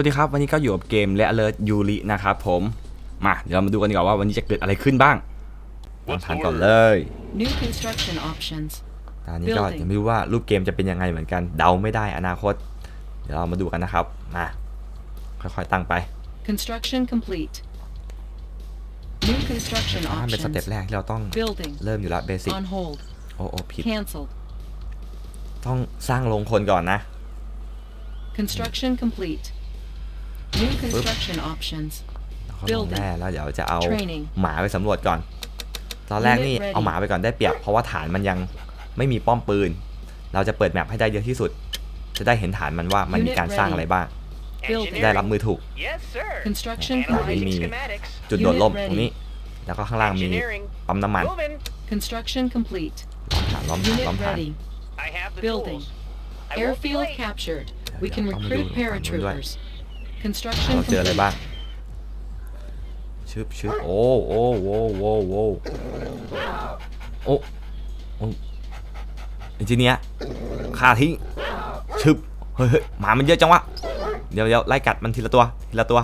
วัสดีครับ วันนี้ก็อยู่กับเกมและ alert ยูรินะครับผม มาเดี๋ยวเรามาดูกันดีกว่าว่าวันนี้จะเกิดอะไรขึ้นบ้างลองทานก่อนเลย New construction options. ตอนนี้ก็ Building ยังไม่รู้ว่ารูปเกมจะเป็นยังไงเหมือนกันเดาไม่ได้อนาคต เดี๋ยวเรามาดูกันนะครับมาค่อยๆตั้งไป Construction complete. New construction ถ้าเป็นสเต็ป options. แรกที่เราต้อง Building. เริ่มอยู่แล้วเบสิก On hold. โอ้โอ้ผิด Cancelled. ต้องสร้างโรงคนก่อนนะ Construction complete. New construction options. แล้วก็ลง Building แร่แล้วเดี๋ยวจะเอา Training หมาไปสำรวจก่อน ตอนแรกนี่ Unit ready เอาหมาไปก่อนได้เปรียบ เพราะว่าฐานมันยังไม่มีป้อมปืน เราจะเปิดแมปให้ได้เยอะที่สุด จะได้เห็นฐานมันว่ามันมี Unit การสร้าง ready อะไรบ้าง Building จะได้รับมือถูก Yes, sir. Construction Analyzing complete. schematics. จุดโดดร่ม Unit ตรงนี้ แล้วก็ข้างล่างมี Engineering. ปั๊มน้ำมัน Moving. Construction complete. ล้อมฐานล้อมฐานล้อ Unit มฐาน ready. I have the Building. tools. I won't be Airfield late. captured. We Yeah, can yeah, I'm recruit doing- I'm doing paratroopers. เรา Construction เจออะไร complete. บ้างชึบชึบโอ้โอ้โว้โว้โว้โอ้โอ้เอนจิเนียร์ฆ่าทิ้งชึบเฮ้ยเฮ้ยหมามันเยอะจังวะเดี๋ยวเดี๋ยวไล่กัดมันทีละตัวทีละตัว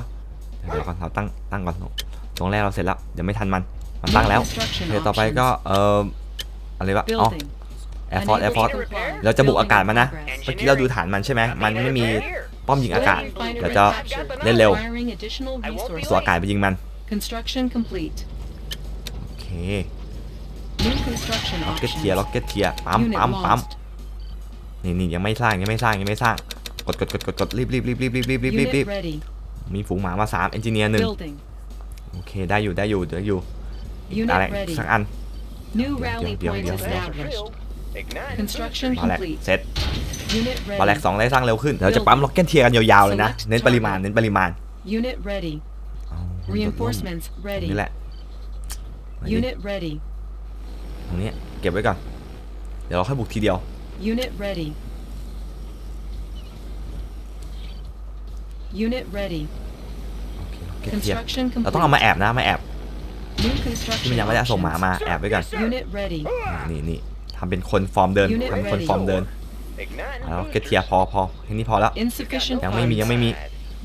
เดี๋ยวก่อนเราตั้งตั้งก่อนตรงแรกเราเสร็จแล้วเดี๋ยวไม่ทันมันมันตั้งแล้ว construction โอเคต่อไปก็ เอ่ออะไรวะอ๋อ Building. แอร์ฟอร์ Unable แอร์ฟอร์ to comply. เราจะบุกอากาศมันนะ Building เมื่อกี้เราดูฐานมันใช่ไหม มันไม่มี ป้อมยิงอากาศ Refinery เดี๋ยวจะ captured. เล่นเร็ว Acquiring additional I won't be resources. ตัวอากาศไปยิงมัน Construction complete. โอเค New construction ล็อกเก็ตเทียร์ options. ล็อกเก็ตเทียร์ปั๊ม Unit ปั๊มปั๊ม lost. นี่นี่ยังไม่สร้างยังไม่สร้างยังไม่สร้างกดกดกดกดกดรีบรีบรีบรีบรีบรีบรีบรีบรี Unit บ ready. มีฝูงหมามาสามเอนจิเนียร์หนึ่ง Building. โอเคได้อยู่ได้อยู่เดี๋ยวอยู่ Unit อะไร ready. สักอัน New Yeah, rally yeah, yeah, point yeah. established. Ignite. Construction มาแรก complete. เสร็จ Unit มาแรก ready. สองได้สร้างเร็วขึ้นเดี๋ยวจะปั๊มล็อกเก็ตเทียร์กันยาวๆเลยนะ Select เน้นปริมาณ target. เน้นปริมาณ Unit ready. เอา Reinforcements ตรง ready. นี่แหละไว้ดิ Unit ready. ตรงนี้เก็บไว้ก่อน เดี๋ยวเราค่อยบุกทีเดียว Unit ready. Unit ready. โอเคล็อกเก็ตเทียร์ Construction เราต้องเอา complete. มาแอบนะ มาแอบ New ที่ construction มันยังไม่ได้ส่งหมา options. มาแอบไว้ก่อน Unit ready. นี่นี่ทำเป็นคนฟอร์มเดิน Unit ทำเป็นคน ready. ฟอร์มเดิน Ignite. เอาล็อกเก็ตเทียร์พอพอแค่นี้พอแล้ว Insufficient ยังไม่มี funds. ยังไม่มี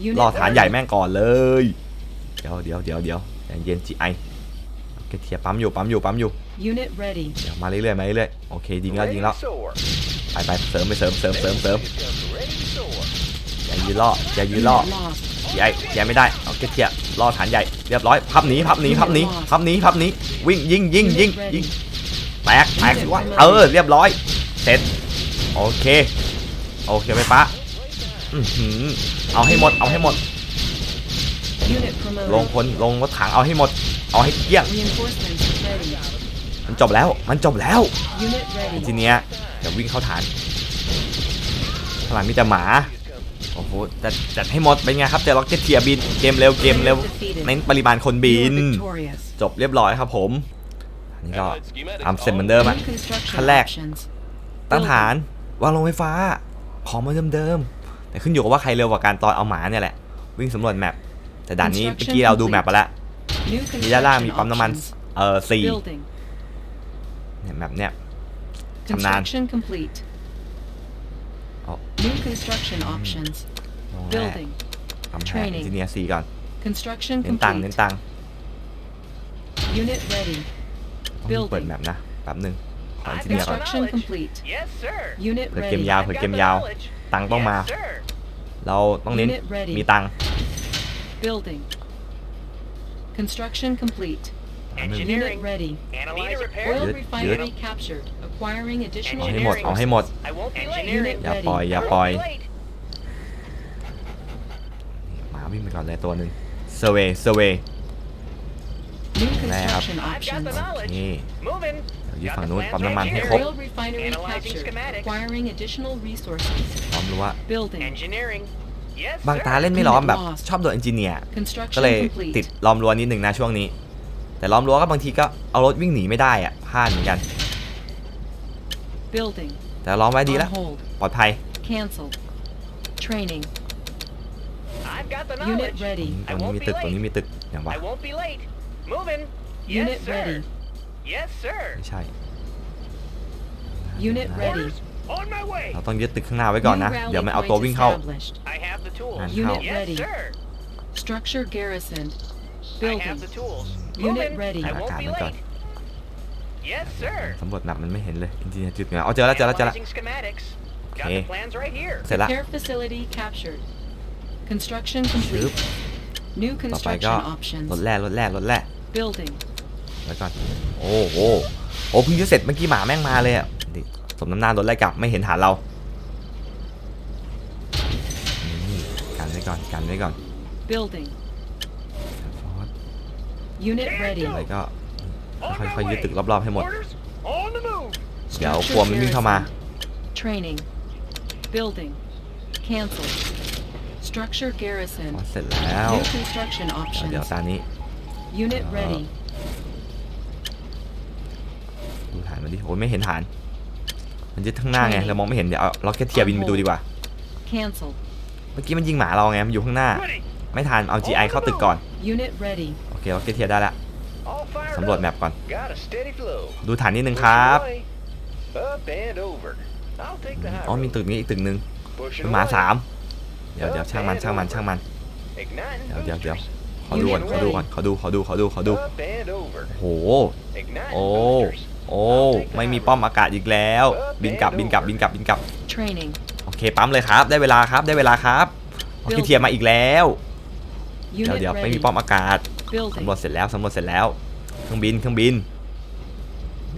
Unit รอฐาน ready. ใหญ่แม่งก่อนเลย เดี๋ยวเดี๋ยวเดี๋ยวเดี๋ยวใจเย็นจีไอเกเทียร์ปั๊มอยู่ปั๊มอยู่ปั๊มอยู่ Unit ready. เดี๋ยวมาเรื่อยๆมาเรื่อยๆโอเคยิงแล้ว Ready ยิงแล้ว to soar. ไปไปเสริมไปเสริมเสริมเสริมเสริม Ready to soar. อย่ายืนล่ออย่ายืนล่อ Unit lost. จีไอจีไอไม่ได้เอาเกเทียร์ล่อฐานใหญ่เรียบร้อยพับหนีพับหนีพับหนีพับหนีพับหนีวิ่งยิงยิงยิง Unit ยิง ready. แตกแตกสิวะเออเรียบร้อยเสร็จ โอเค โอเคไปปะอื้อหือเอาให้หมด เอาให้หมด Unit ลง promoted. คนลงรถถังเอาให้หมด เอาให้เกลี้ยง Reinforcements ready. มันจบแล้ว มันจบแล้ว Unit ready. ทีเนี้ยเดี๋ยววิ่งเข้าฐานข้างหลังมีแต่หมา โอ้โห จัดจัดให้หมด เป็นไงครับเจอล็อกเก็ตเทียร์บิน เกมเร็ว เกมเร็ว Defeated. เน้นปริมาณคนบิน You're victorious. จบเรียบร้อยครับผมอันนี้ก็ทำเสร็จเหมือนเดิมอะ New construction ขั้นแรก options. ตั้งฐาน วางลงไฟฟ้า ของมาเดิมๆแต่ขึ้นอยู่กับว่าใครเร็วกว่าการตอนเอาหมาเนี่ยแหละ วิ่งสำรวจแมปแต่ด่านนี้เมื่อกี้เราดูแมปไปแล้ว New มีด้านล่าง construction มีปั๊มน้ำมัน options. เออสี่ Building. เนี่ยแมปเนี่ยชำนาญ Construction complete. เอา New construction options. ลงแรก Building. ทำแผน Training ทีเนียสี่ก่อน Construction เน้นตังค์เน้น complete. ตังค์ Unit ready. ต้องเปิด Building แมปนะแป๊บหนึง ขอ I've ทีเนีย got ก่อน the Construction knowledge. complete. Yes, sir. Unit เผื่อเกม ready. ยาว I've เผื่อ got เกม the ยาว knowledge. ตังค์ต้องมา Yes, sir. เราต้องเน้น Unit ready. มีตังค์ Building. Construction complete. Engineering. Unit ready. Analyze repair. Oil Good, refinery captured. Acquiring เอา additional ให้หมด Engineering. เอาให้หมด I won't be late. Unit อย่า ready. ปล่อย อย่า I ปล่อย won't be late. หมาวิ่งไปก่อนเลยตัวหนึ่งเซเวเซเว New Lab. construction I've got options. the knowledge. นี่ Moving. เดี๋ยวอยู่ Got ฝั่ง the นู้น plans ปั๊ม for น้ำมันให้ engineering. ครบ Oil refinery Analyzing captured. schematics. Acquiring additional resources. พร้อมรู้ว่า Building. Engineering. Yes, บาง sir. ตาเล่นไม่ล้อมแบบ Lost. ชอบโดนเอนจิเนียร์ Construction ก็เลย complete. ติดล้อมรั้วนิดหนึ่งนะช่วงนี้ แต่ล้อมรั้วก็บางทีก็เอารถวิ่งหนีไม่ได้อะพลาดเหมือนกัน Building. แต่ล้อมไว้ดีแล้ว On hold. ปลอดภัย Cancelled. Training. I've got the Unit knowledge. ready. ตรงนี้มีตึกตรงนี้มีตึกอย่างวะ I won't be late. Moving. Yes, Unit sir. ready. Yes, sir. ไม่ใช่ Unit ready. On my way. เราต้องยึดตึกข้างหน้าไว้ก่อนนะ New rally เดี๋ยวมันเอาตัว point วิ่งเข้า established. I have the tools. And Unit how? ready. Yes, sir. Structure garrisoned. I have Building. the tools. Unit Moving. ready. I won't be Attack, late. Yes, sir. สำรวจแมปมันไม่เห็นเลยจริงๆจุดเหนือเอาเจอแล้วเจอแล้วเจอแล้ว Analyzing schematics. Got Okay. the plans right here. เสร็จละ Repair facility captured. Construction ชึบ complete. New ต่อไปก็ construction รถ options. แร่รถแร่รถแร่ Building. ไว้ก่อน โอ้โหโอ้เพิ่งจะเสร็จเมื่อกี้หมาแม่งมาเลยอะดิสมน้ำหน้ารถไล่กลับไม่เห็นฐานเรานี่กันไว้ก่อนกันไว้ก่อน Building. ฟอส Unit ready. อะไรก็ On ค่ my อยๆยึด way. ตึกรอบๆให้หมด Orders on the move. เดี๋ยวกลัวมันวิ่งเข้ามา Training. Building. Cancel. Structure ฟอ garrison. สเสร็จแล้ว New construction เดี๋ยว options. ตานี้ Unit Uh, ready. ดูฐานมันดิโอ้ยไม่เห็นฐาน มันยึดข้างหน้าไง Training เรามองไม่เห็นเดี๋ยวเอาล็อกเก็ตเทียร์บินไปดูดีกว่า Cancel. เมื่อกี้มันยิงหมาเราไงมันอยู่ข้างหน้า Ready. ไม่ทันเอา GI เข้าตึกก่อน Unit ready. โอเคล็อกเก็ตเทียร์ได้ละ All fired สำรวจ up. แมปก่อน Got a steady flow. ดูฐานนิดนึงครับ Pushing away. Up and over. I'll take the high อ๋อมี road. ตึกนี้อีกตึกนึง Pushing เป็นหมา away. สามเดี๋ยวเดี๋ยวช่างมันช่างมันช่างมัน Igniting เดี๋ยวเดี๋ยวเดี๋ยว boosters. ขอดูก่อนขอดูก่อนขอดูขอดูขอดูขอดู Up and over. โห Igniting โอ้ boosters. โอ้ไม่มีป้อมอากาศอีกแล้ว บินกลับบินกลับบินกลับบินกลับ Training. โอเคปั๊มเลยครับ ได้เวลาครับได้เวลาครับโอเคเทียร์มาอีกแล้ว เดี๋ยว Unit เดี๋ยวไม่ ready. มีป้อมอากาศ Building. สำรวจเสร็จแล้วสำรวจเสร็จแล้วเครื่องบินเครื่องบิน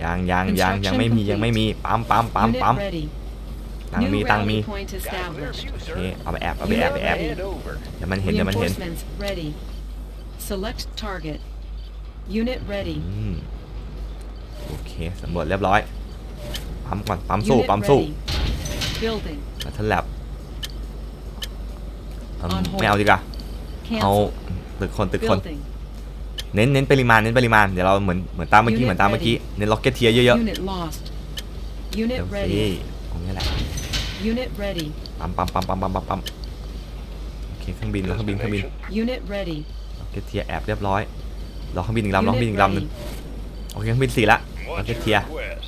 ยังยังยังยังไม่มียังไม่มีปั๊มปั๊มปั๊ม Unit ปั๊ม ready. ตัง New มีตังมี rally point Got a clear established. view, โอ sir. เคเอาไปแอบเอาไปแอบไปแอบ Up and over. เดี๋ยวมันเห็นเดี๋ยวมันเห็น Reinforcements ready. Select target. Unit ready. อืม โอเคสำรวจเรียบร้อย ปั๊มก่อน ปั๊มสู้ Unit ปั๊มสู้ ready. Building. มาทันแลบ On hold ไม่เอาดีกว่า เอา Cancel. ตึกคนตึกคน Building. เน้นเน้นปริมาณเน้นปริมาณ เดี๋ยวเราเหมือนเหมือนตามเมื่อกี้ Unit เหมือนตามเมื่อกี้ ready เน้นล็อกเก็ตเทียร์เยอะ Unit lost. ๆ Unit เดี๋ยวสิ ready. ตรงนี้แหละ Unit ready. ปั๊มปั๊มปั๊มปั๊มปั๊มปั๊มปั๊มโอเคเครื่องบินแล้วเครื่องบินเครื่องบิน Unit ready. ล็อกเก็ตเทียร์แอบเรียบร้อยรอเครื่องบินอีกลำรอเครื่องบิน Unit อีกลำหนึง ready. โอเคเครื่องบินสี่ละ ล็อก What's เก็ต your เทียร์ request?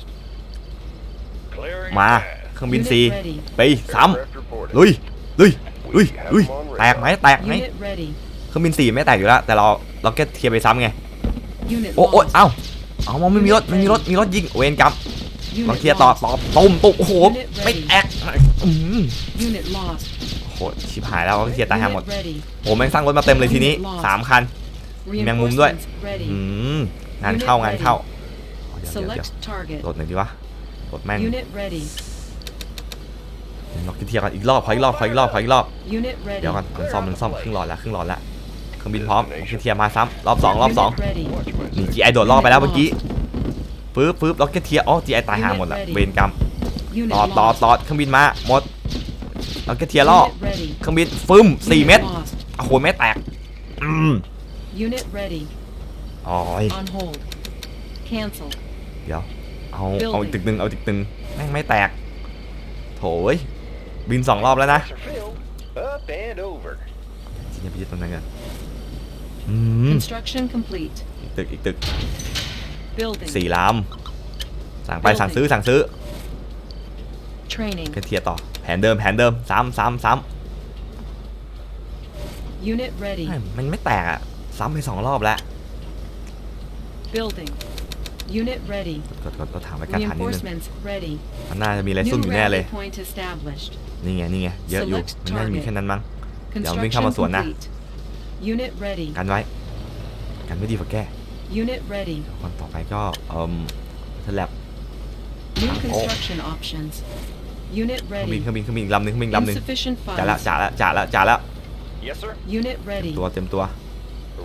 Clearing มา path. เครื่องบิน Unit สี่ ready. ไปซ้ำลุยลุยลุยลุยแตกไหมแตกไหม Unit ready. เครื่องบินสี่ไม่แตกอยู่แล้ว แต่เราล็อกเก็ตเทียร์ไปซ้ำไง Unit โอ้โอ้ lost. เอ้าเอามันไม่มีรถไม่มีรถมีรตยิงเวรกรรม Unit ล็อกเทียร์ต่อ lost. ต่อตุ้มตุ้มโอ้โห Unit ไม่ ready. แตกอืม Unit lost. โอ้โหชิบหายแล้วล็อกเทียร์ตายหาหมด Unit ready. โอ้แม่งสร้างรถมาเต็มเลยทีนี้ Unit lost. สามคันมีแมงมุมด้วย Reinforcements ready. อืมงานเข้างานเข้าเดี๋ยวเดี๋ยวเดี๋ยว Select target. โหลดหน่อยดีวะโหลดแม่ง Unit ready. ล็อกเทียร์ก่อนอีกรอบขออีกรอบขออีกรอบขออีกรอบ Unit ready. เดี๋ยวก่อนมันซ่อมมันซ่อมครึ่งหลอดแล้วครึ่งหลอดแล้วเครื่องบินพร้อมล็อกเทียร์มาซ้ำรอบสองรอบสอง Unit ready. Watch my นี่ six. GI โดดรอบไปแล้วเมื่อกี้ปึ๊บปึ๊บล็อกเก็ตเทียร์อ๋อ GI ตายหาหมดละ Unit ready เวรกรรม Unit ต่อต่อ lost. ต่อเครื่องบินมาหมดล็อกเก็ตเทียร์ล่อ Unit ready. เครื่องบินฟึ่มสี่ Unit เม็ด lost. โอ้โหไม่แตกอืม Unit ready. อ๋อย On hold. Cancel. เดี๋ยว เอา Building เอาอีกตึกหนึ่งเอาอีกตึกหนึ่งแม่งไม่แตก โถยบินสองรอบแล้วนะ Are filled. Up and over. ที่จะไปยึดตรงนั้นกันอืม Construction complete. อีกตึกอีกตึก Building. สี่ลำสั่งไปสั่งซื้อสั่งซื้อ Training. ก็เทียร์ต่อแผนเดิมแผนเดิมซ้ำซ้ำซ้ Unit ready. ำมันไม่แตกอะซ้ำไปสองรอบแล้ว Building. Unit ready. กดกดกดถามไปการฐานนิดนึง Reinforcements ready. มันน่าจะมีอะไรซุ่ม New อยู่แน่เลย rally point established. นี่ไงนี่ไงเยอะอยู่ Select มันน่าจะมี target แค่นั้นมั้ง เดี๋ยววิ่ง Construction เข้ามาสวนนะ complete. Unit ready. กันไว้ กันไม่ดีกว่าแก้ Unit ready. คนต่อไปก็เอ่มสแลบ New Oh. construction options. Unit เครื่องบิน ready. เครื่องบินเครื่องบินอีกลำหนึ่งเครื่องบินอีกลำหนึ่ง Insufficient จ่าละ funds. จ่าละจ่าละจ่าละ Yes, sir. Unit ready. ตัวเต็มตัว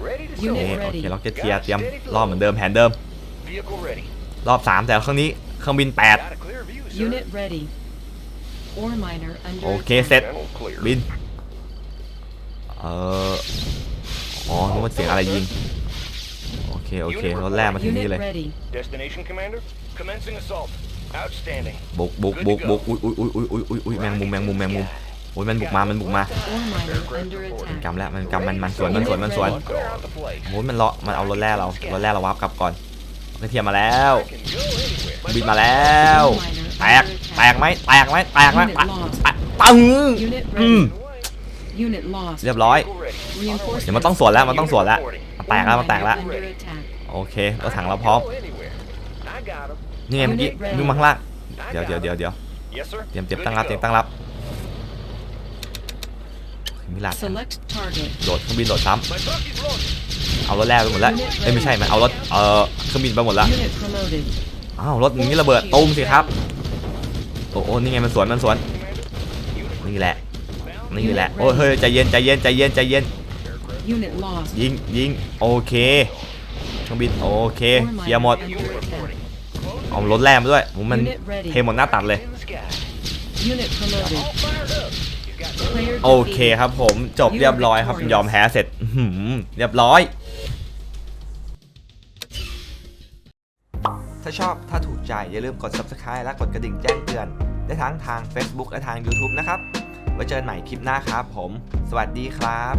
Ready to โอ Unit เค sail. โอ ready เคล็อกเก็ตเทียร์เตรียมรอบเหมือนเดิมแผนเดิม Vehicle ready. รอบสามแต่ครั้งนี้เครื่องบินแปด Got a clear view, sir. Unit ready. Ore miner under โอเค attack. เสร็จ Channel clear. บิน เอ่ออ๋อนึกว่าเสียงอะไรยิง โอเค โอเครถแรกมาถึงนี่ Unit เลย ready. Destination, Commander. Commencing assault. Outstanding. บุกบุกบุกบุกอุ้ยอุ้ยอุ้ยอุ้ยอุ้ยอุ้ยอุ้ยแมงมุมแมงมุมแมงมุมโอ้ยมันบุกมามันบุกมา Ore miner under กำ attack. แล้วมันกำมันมันสวนมันสวนมันสวน Clear out the place. โอ้ยมันเลาะมันเอารถแรกเรารถแรกเราวับกลับก่อน กระเทียมมาแล้ว I can go anywhere. บินมาแล้ว Ore miner แตก under attack. แตกไหมแตกไหมแตกไหม Unit แตก lost. แตกปัง Unit อืม ready. Unit lost. เรียบร้อย Vehicle ready. Reinforcements. เดี๋ยวมันต้องสวนแล้วมันต้องสวนแล้วมันแตกแล้วมันแตกแล้ว Under attack. โอเครถถังเราพร้อม Go anywhere. I got 'em. นี่ไงเมื่อกี้ Unit ready. วิ่งมาข้างล่างเดี๋ยวเดี๋ยวเดี๋ยวเดี๋ยว Yes, sir. เตรียมเตรียม Good ตั้ง to รับเตรียม go. ตั้งรับ มิลาด Select target. โหลดเครื่องบินโหลดซ้ My truck is loaded. ำเอารถแรกไปหมดแล้วเอ้ยไม่ใช่ไหมเอารถเออเครื่องบินไปหมดแล้ว Unit promoted. อ้าวรถอย่างนี้ระเบิดตูมสิครับโอ้โหนี่ไงมันสวนมันสวนนี่แหละนี่แหละโอ้ยเฮ้ยใจเย็นใจเย็นใจเย็นใจเย็น Unit lost. ยิงยิงโอเคเครื่องบินโอเคเคลียร์หมด Under attack. เอารถแรกมาด้วยผมมัน Unit ready. เทหมดหน้าตัดเลย โอเคครับผมจบเรียบร้อยครับยอมแพ้เสร็จเรียบร้อย ถ้าชอบถ้าถูกใจ อย่าลืมกด subscribe และกดกระดิ่งแจ้งเตือน ได้ทั้งทาง Facebook และทาง YouTube นะครับ ไว้เจอกันใหม่คลิปหน้าครับผม สวัสดีครับ